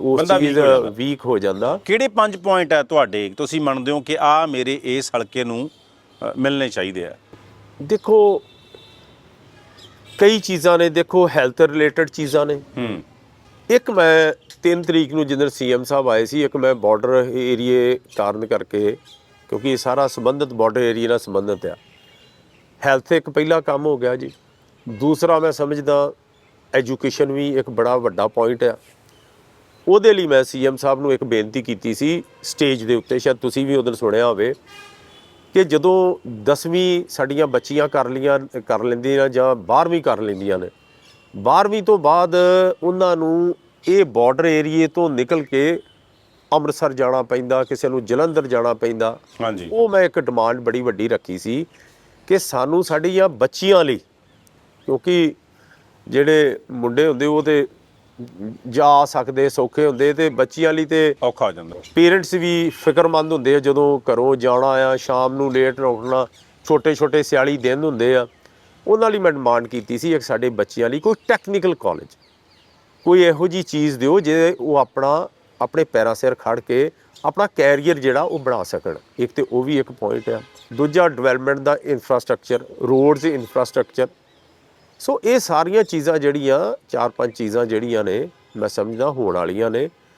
ਉਸ ਬੰਦਾ ਚੀਜ਼ weak ਹੋ ਜਾਂਦਾ। ਵੀਕ ਹੋ ਜਾਂਦਾ। ਕਿਹੜੇ ਪੰਜ ਪੁਆਇੰਟ ਹੈ ਤੁਹਾਡੇ? ਤੁਸੀਂ ਮੰਨਦੇ ਹੋ ਕਿ ਆ ਮੇਰੇ ਇਸ ਹਲਕੇ ਨੂੰ ਅ, ਮਿਲਣੇ ਚਾਹੀਦੇ ਆ। ਦੇਖੋ ਕਈ ਚੀਜ਼ਾਂ ਨੇ ਦੇਖੋ ਹੈਲਥ ਰਿਲੇਟਡ ਚੀਜ਼ਾਂ ਨੇ। ਹੂੰ। ਇੱਕ ਮੈਂ 3 ਤਰੀਕ ਨੂੰ ਜਦੋਂ ਸੀਐਮ ਸਾਹਿਬ ਆਏ ਸੀ ਇੱਕ ਮੈਂ ਬਾਰਡਰ ਏਰੀਏ ਕਾਰਨ ਕਰਕੇ ਕਿਉਂਕਿ ਇਹ ਸਾਰਾ ਸੰਬੰਧਿਤ ਬਾਰਡਰ ਏਰੀਆ ਨਾਲ ਸੰਬੰਧਿਤ ਆ। ਹੈਲਥ ਇੱਕ ਪਹਿਲਾ ਕੰਮ ਹੋ ਗਿਆ ਜੀ। ਦੂਸਰਾ ਮੈਂ ਸਮਝਦਾ ਐਜੂਕੇਸ਼ਨ ਵੀ ਇੱਕ ਬੜਾ ਵੱਡਾ ਪੁਆਇੰਟ ਆ। ਉਹਦੇ ਲਈ ਮੈਂ ਸੀਐਮ ਸਾਹਿਬ ਨੂੰ ਇੱਕ ਬੇਨਤੀ ਕੀਤੀ ਸੀ ਸਟੇਜ ਦੇ ਉੱਤੇ ਸ਼ਾਇਦ ਤੁਸੀਂ ਵੀ ਉਦੋਂ ਸੁਣਿਆ ਹੋਵੇ ਕਿ ਜਦੋਂ 10ਵੀਂ ਸਾਡੀਆਂ ਬੱਚੀਆਂ ਕਰ ਲੀਆਂ ਕਰ ਲੈਂਦੀਆਂ ਜਾਂ 12ਵੀਂ ਕਰ ਲੈਂਦੀਆਂ ਨੇ 12ਵੀਂ ਤੋਂ ਬਾਅਦ ਉਹਨਾਂ ਨੂੰ ਇਹ ਬਾਰਡਰ ਏਰੀਏ ਤੋਂ ਨਿਕਲ ਕੇ ਅੰਮ੍ਰਿਤਸਰ ਜਾਣਾ ਪੈਂਦਾ ਕਿਸੇ ਨੂੰ ਜਲੰਧਰ ਜਾਣਾ ਪੈਂਦਾ ਹਾਂਜੀ। ਉਹ ਮੈਂ ਇੱਕ ਡਿਮਾਂਡ ਬੜੀ ਵੱਡੀ ਰੱਖੀ ਸੀ ਕਿ ਸਾਨੂੰ ਸਾਡੀਆਂ ਬੱਚੀਆਂ ਲਈ ਕਿਉਂਕਿ ਜਿਹੜੇ ਮੁੰਡੇ ਹੁੰਦੇ ਉਹ ਤੇ ਜਾ ਸਕਦੇ ਸੌਖੇ ਹੁੰਦੇ ਤੇ ਬੱਚੀਆਂ ਲਈ ਤੇ ਔਖਾ ਹੋ ਜਾਂਦਾ। ਪੇਰੈਂਟਸ ਵੀ ਫਿਕਰਮੰਦ ਹੁੰਦੇ ਆ ਜਦੋਂ ਘਰੋਂ ਜਾਣਾ ਆ ਸ਼ਾਮ ਨੂੰ ਲੇਟ ਉੱਠਣਾ ਛੋਟੇ ਛੋਟੇ ਸਿਆਲੀ ਦਿਨ ਹੁੰਦੇ ਆ। ਉਹਨਾਂ ਲਈ ਮੈਂ ਡਿਮਾਂਡ ਕੀਤੀ ਸੀ ਇੱਕ ਸਾਡੇ ਬੱਚਿਆਂ ਲਈ ਕੋਈ ਟੈਕਨੀਕਲ ਕਾਲਜ ਕੋਈ ਇਹੋ ਜੀ ਚੀਜ਼ ਦਿਓ ਜੇ ਉਹ ਆਪਣਾ ਆਪਣੇ ਪੈਰਾਂ ਸਿਰ ਖੜ ਕੇ ਆਪਣਾ ਕੈਰੀਅਰ ਜਿਹੜਾ ਉਹ ਬਣਾ ਸਕਣ। ਇੱਕ ਤੇ ਉਹ ਵੀ ਇੱਕ ਪੁਆਇੰਟ ਆ। ਦੂਜਾ ਡਿਵੈਲਪਮੈਂਟ ਦਾ ਇਨਫਰਾਸਟ੍ਰਕਚਰ ਰੋਡਸ ਇਨਫਰਾਸਟ੍ਰਕਚਰ ਸੋ ਇਹ ਸਾਰੀਆਂ ਚੀਜ਼ਾਂ ਜਿਹੜੀਆਂ, ਚਾਰ ਪੰਜ ਚੀਜ਼ਾਂ ਜਿਹੜੀਆਂ ਨੇ, ਮੈਂ ਸਮਝਦਾ, ਹੋਣ ਵਾਲੀਆਂ ਨੇ